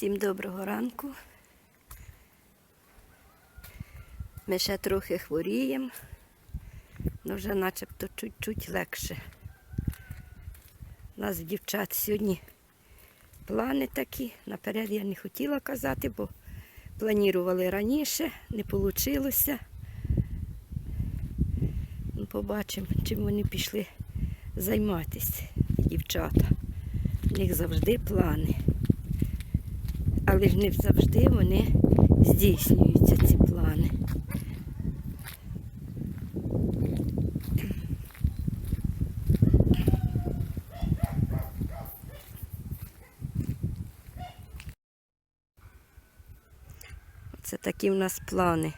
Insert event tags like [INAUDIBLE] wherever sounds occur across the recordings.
Всім доброго ранку. Ми ще трохи хворіємо, але вже начебто чуть-чуть легше. У нас дівчат сьогодні плани такі. Наперед я не хотіла казати, бо планували раніше, не вийшло. Ну, Побачимо, чим вони пішли займатися, дівчата. У них завжди плани. Але ж не завжди вони здійснюються, ці плани. Це такі в нас плани.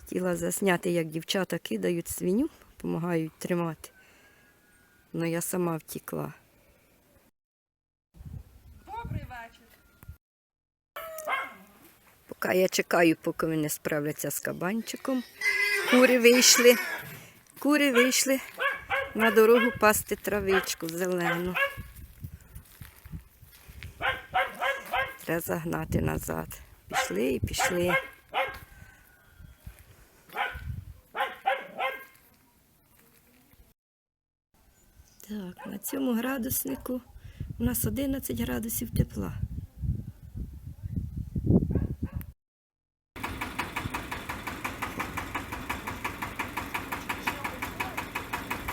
Хотіла засняти, як дівчата кидають свиню, допомагають тримати. але я сама втікла. Добрий вечір. Поки я чекаю, поки вони справляться з кабанчиком. Кури вийшли. Кури вийшли на дорогу пасти травичку зелену. Треба загнати назад. Пішли і пішли. Так, на цьому градуснику у нас 11 градусів тепла.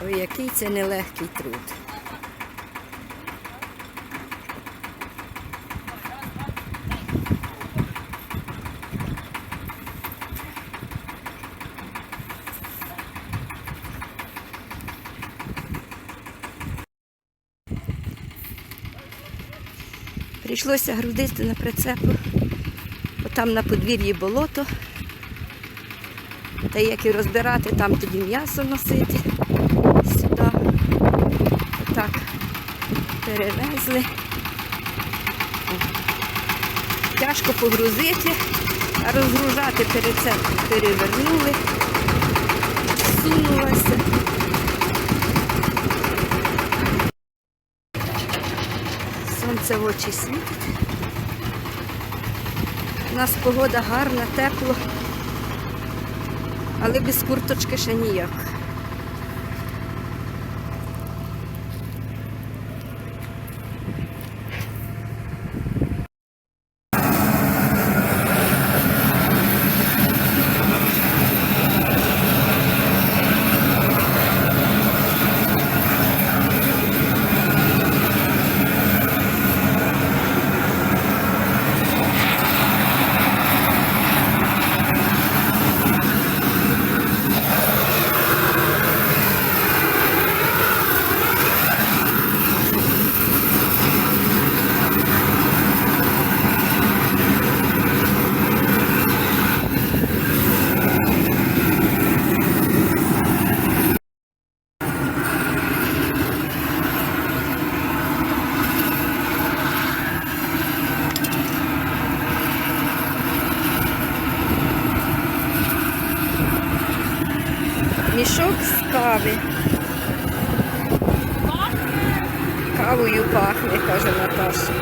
Ой, який це нелегкий труд. Прийшлося грудити на прицепу, бо там на подвір'ї болото. Та як і розбирати, там тоді м'ясо носити сюди. Так, перевезли. Тяжко погрузити, розгружати перед цим перевернули, сунулася. Сонце в очі світить. У нас погода гарна, тепло, але без курточки ще ніяк. Мішок з кави. Кавою пахне, каже Наташа.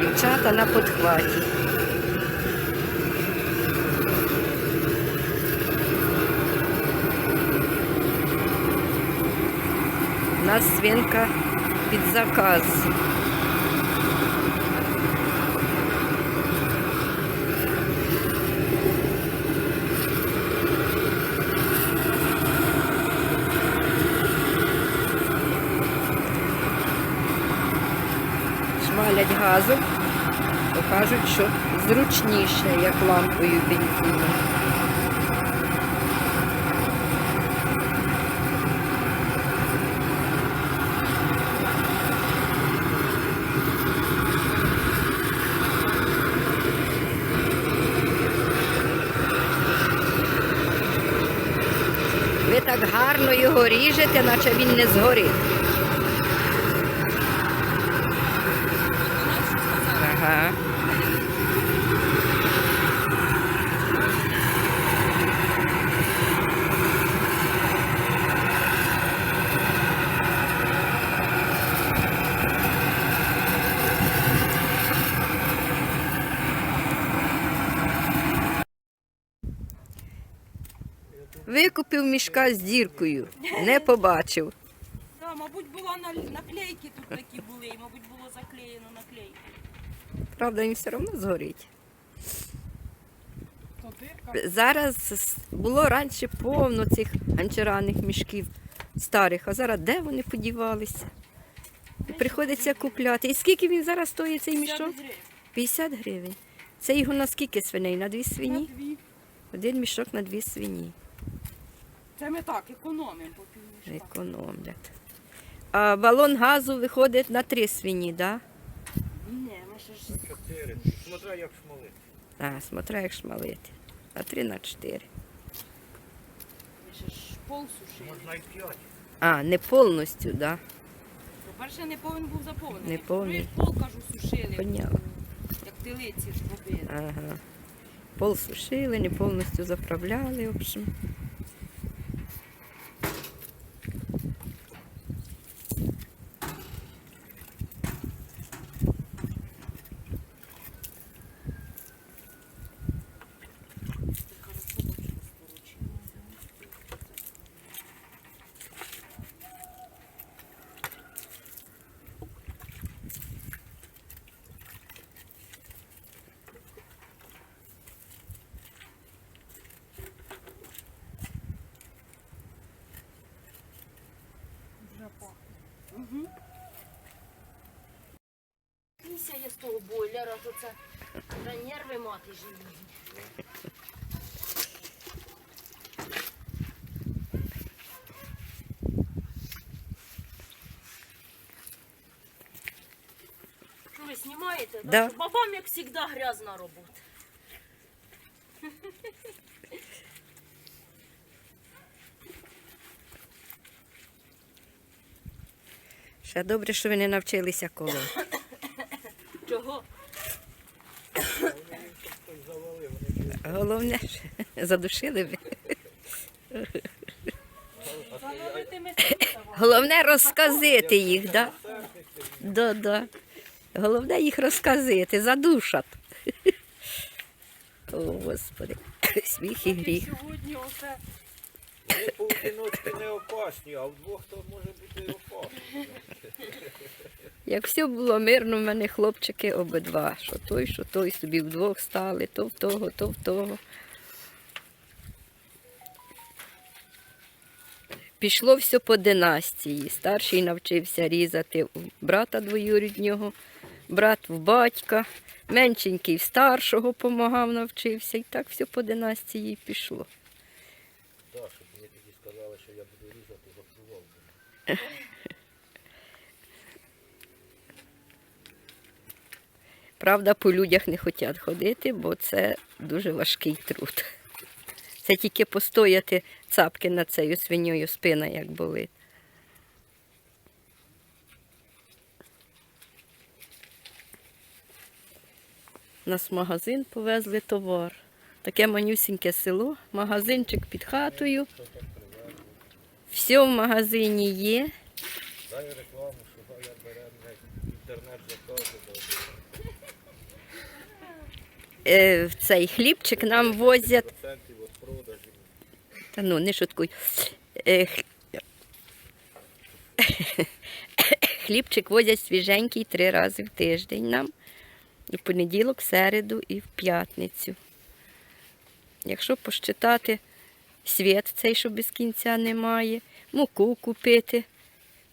Дівчата на подхваті. У нас свинка під заказ. Газом, то кажуть, що зручніше, як лампою бензину. Ви так гарно його ріжете, наче він не згорить. Ага. Викупив мішка з діркою. Не побачив. Да, мабуть, була наклейки тут такі були, і, мабуть, було заклеєно наклейки. Правда, він все одно згорить. Зараз було раніше повно цих ганчараних мішків старих, а зараз де вони подівалися? І приходиться купляти. І скільки він зараз стоїть цей мішок? 50 гривень. 50 гривень. Це його на скільки свиней? На дві свині? Один мішок на дві свині. Це ми так, економимо по півмішка. Економлять. А балон газу виходить на три свині, так? Ні, ми ще ж Чотири. Смотря як шмалити. Да? А, смотря як шмалити. На три, на чотири. ми ще ж пол сушили. Можна й п'ять. А, не повністю, так? Да? По-перше, не повинен був заповнений. Не повний. Ми пол, кажу, сушили. Понятно. Як телиці робили. Ага. Пол сушили, не повністю заправляли, в общем. Угу. Після є з того бойлера, то це вже нерви мати живі. Що ви знімаєте? Да. Що Бабам, як завжди, грязна робота. Ще добре, що ви не навчилися колоти. Чого? Головне, що задушили ви. Головне розказити їх, да? Да, да. Головне їх розказити, задушать. О, Господи, сміх і гріх. Сьогодні оце Вони поодиночки не опасні, а вдвох то може бути опасно. Як все було мирно, в мене хлопчики обидва. Що той, що той собі вдвох стали, то в того, то в того. Пішло все по династії. Старший навчився різати у брата двоюріднього, брат в батька, меншенький в старшого помагав, навчився. І так все по династії пішло. Мені тоді сказали, що я буду різати, запрував. би. Правда, по людях не хочуть ходити, бо це дуже важкий труд. Це тільки постояти цапки над цією свиньою спина, як болить. У нас в магазин повезли товар. Таке манюсіньке село, магазинчик під хатою. Все в магазині є. Дай рекламу, що я бере інтернет заказу. Цей хлібчик нам возять. Та ну, не шуткуй. Е, Хлібчик возять свіженький три рази в тиждень нам. І в понеділок, середу і в п'ятницю. Якщо посчитати світ цей, що без кінця немає, муку купити,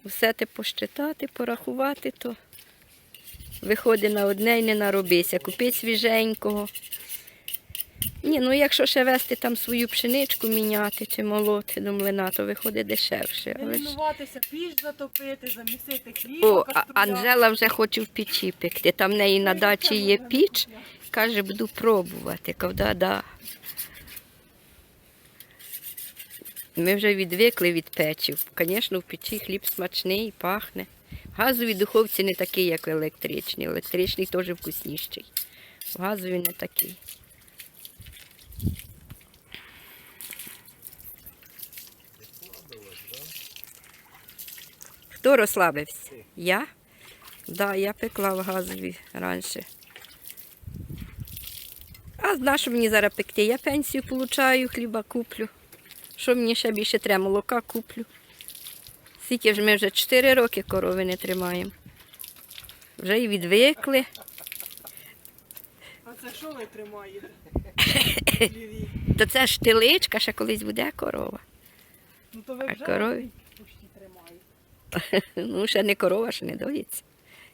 все те посчитати, порахувати, то виходить на одне і не наробися. Купити свіженького. Ні, ну якщо ще вести там свою пшеничку міняти чи молоти до млина, то виходить дешевше. Але ж... лінуватися, піч затопити, замісити хліб. О, а Анжела вже хоче в печі пекти. Там в неї на дачі є піч. Каже, буду пробувати. Кавда, да. Ми вже відвикли від печів. Звісно, в печі хліб смачний, пахне. В газовій духовці не такий, як в електричній. Електричний теж вкусніший. В не такий. Хто розслабився? Я? Так, да, я пекла в газові раніше. А на що мені зараз пекти? Я пенсію получаю, хліба куплю. Що мені ще більше треба? Молока куплю. Скільки ж ми вже 4 роки корови не тримаємо. Вже і відвикли. А це що ви тримаєте? [LAUGHS] То це ж теличка, ще колись буде корова. Ну то ви А корові? тримаєте. [LAUGHS] Ну, ще не корова, ще не доїться.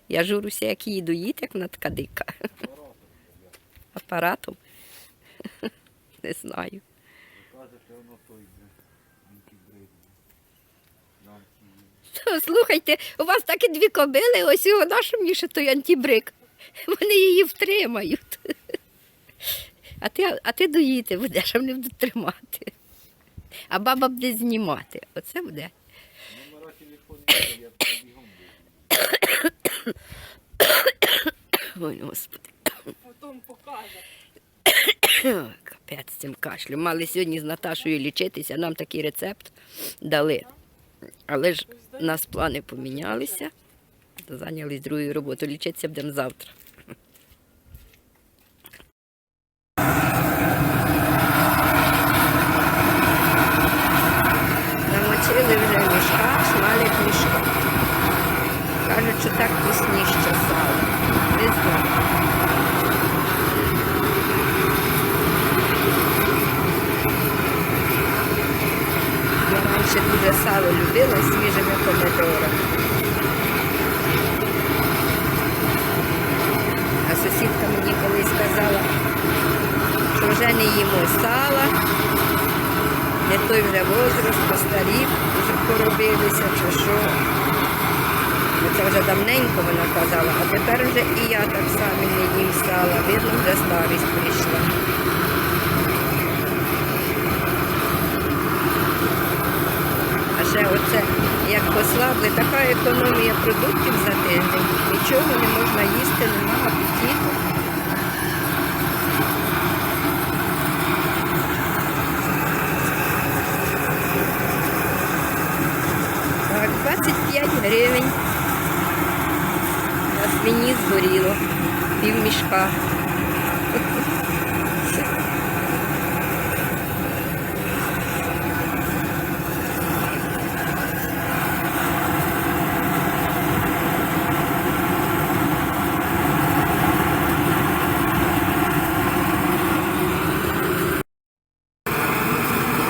Я журуся, як її доїть, як вона така дика. Апаратом. [LAUGHS] Не знаю. Той. Антибрид. Слухайте, у вас так і дві кобили, ось вона, що мені ще той антибрик. Вони її втримають. А ти, а ти доїти будеш, а вони будуть тримати. А баба буде знімати. Оце буде. Номера телефону, я бігом. Ой, господи. Потім покаже. Капець з цим кашлем. Мали сьогодні з Наташою лічитися, нам такий рецепт дали. Але ж у нас плани помінялися. Зайнялись другою роботою. Лічитися будемо завтра. Намочили вже мішка, шмалять мішка. Кажуть, що так вкусніше сало. Не знаю. Я раніше дуже сало любила з свіжими помидорами. А сусідка мені колись сказала, що вже не їмо сала, не той вже возраст, постарів, вже поробилися чи що. Ну, Це вже давненько вона казала, а тепер вже і я так само не їм сала. Видно, вже старість прийшла. А ще оце, як послабли, така економія продуктів за тиждень. Нічого не можна їсти, нема апетиту. Так, 25 гривень. На свині згоріло. Мішка.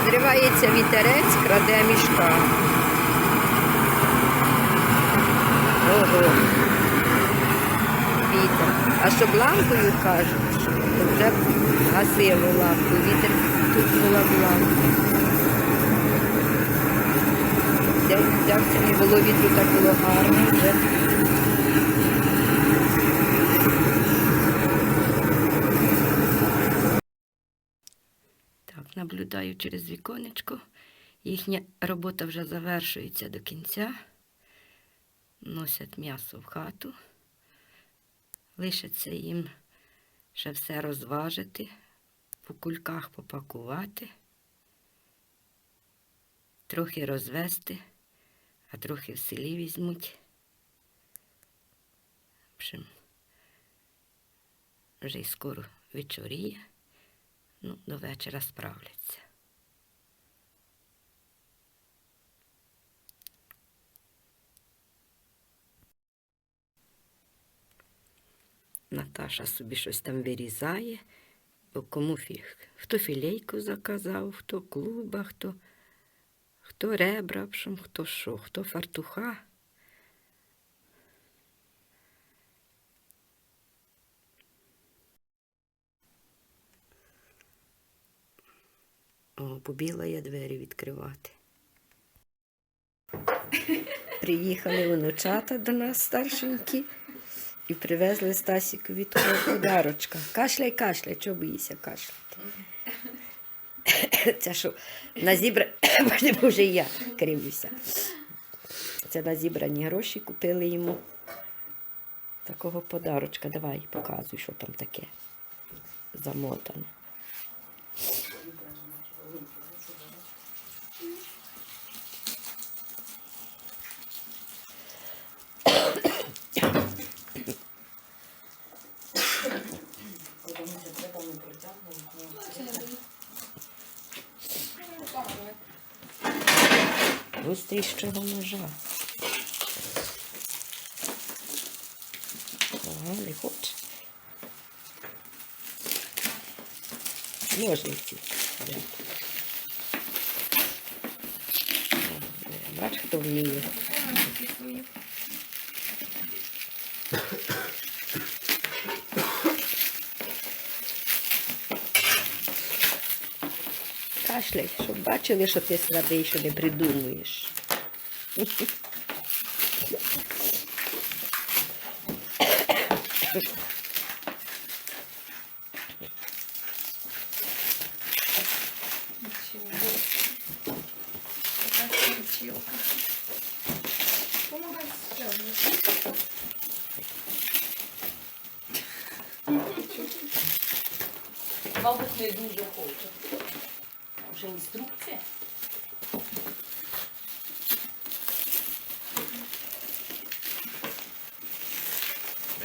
Зривається вітерець, краде мішка. Ого. А щоб лампою кажуть, то вже гасило лампу. Вітер тукнула в лампу. Це не було вітру, так було гарно вже. Так, наблюдаю через віконечко. Їхня робота вже завершується до кінця. Носять м'ясо в хату. Лишиться їм ще все розважити, по кульках попакувати, трохи розвести, а трохи в селі візьмуть. Вже й скоро вечоріє. Ну, до вечора справляться. Наташа собі щось там вирізає, кому фіг. Хто філейку заказав, хто клуба, хто, хто ребра, хто що, хто фартуха. О, побігла я двері відкривати. Приїхали внучата до нас старшенькі і привезли Стасікові такого подарочка. Кашляй, кашляй, чого боїшся кашляти? Це що на зібра... Боже, я кривлюся. Це на зібрані гроші купили йому такого подарочка. Давай, показуй, що там таке замотане. Гострішого ножа. Ага, не хоче. Ножниці. взяти. О, Бач, хто вміє. Кашляй, щоб бачили, що ти слабий, що не придумуєш. Мабуть, не дуже хоче. Вже інструкція.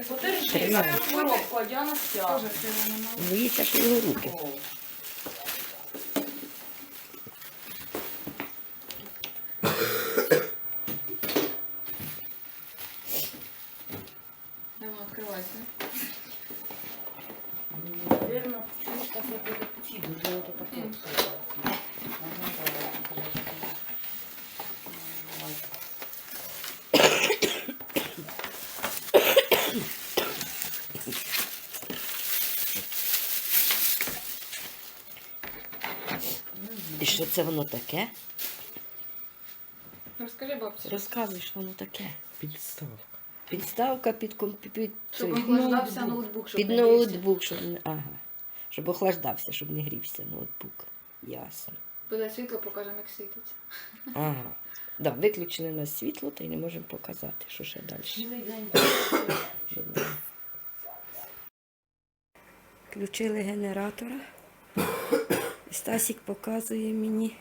Подержи, Тримай. коробку, а Діана стягне. Боїться, що його руки. Давай, открывайся. Наверно, чушка це ці, дуже ото таке. І що це воно таке? Розкажи, бабці. Розказуй, що воно таке. Підставка. Підставка під комп- під, Щоб охлаждався ноутбук, щоб під не грівся. ноутбук, щоб не. Ага. Щоб охлаждався, щоб не грівся ноутбук. Ясно. Буде світло, покажемо, як світиться. Ага. Да, виключили на світло, та й не можемо показати, що ще далі. [CLEARS THROAT] Включили генератора. Стасік показує мені,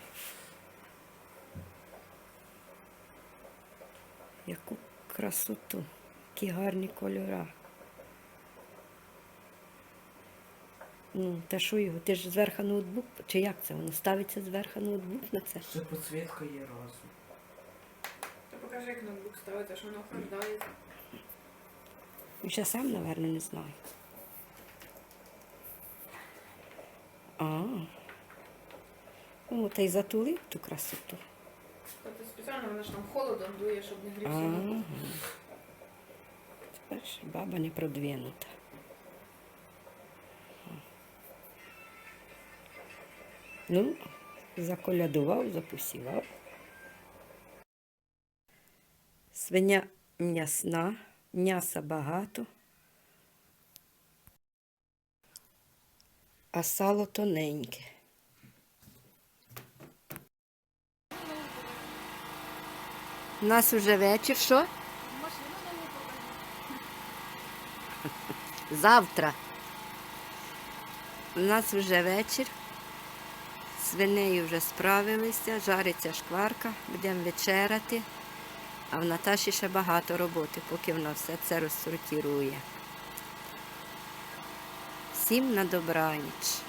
яку красоту, які гарні кольора. Ну, та що його? Ти ж зверху ноутбук, чи як це воно? Ставиться зверху ноутбук на це? Це підсвітка є разом. Та покажи, як ноутбук ставити, що воно охлаждається. Він ще сам, напевно, не знаю. А. Ну, та й затулив ту красоту. Тобто спеціально воно ж там холодом дує, щоб не грівся Ага. Тепер ж баба не продвинута. Ну, заколядував, запусівав. Свиня м'ясна, м'яса багато, а сало тоненьке. У нас уже вечір, що? Завтра. У нас вже вечір. Свинею вже справилися, жариться шкварка, будемо вечеряти. А в Наташі ще багато роботи, поки вона все це розсортірує. Всім на добраніч.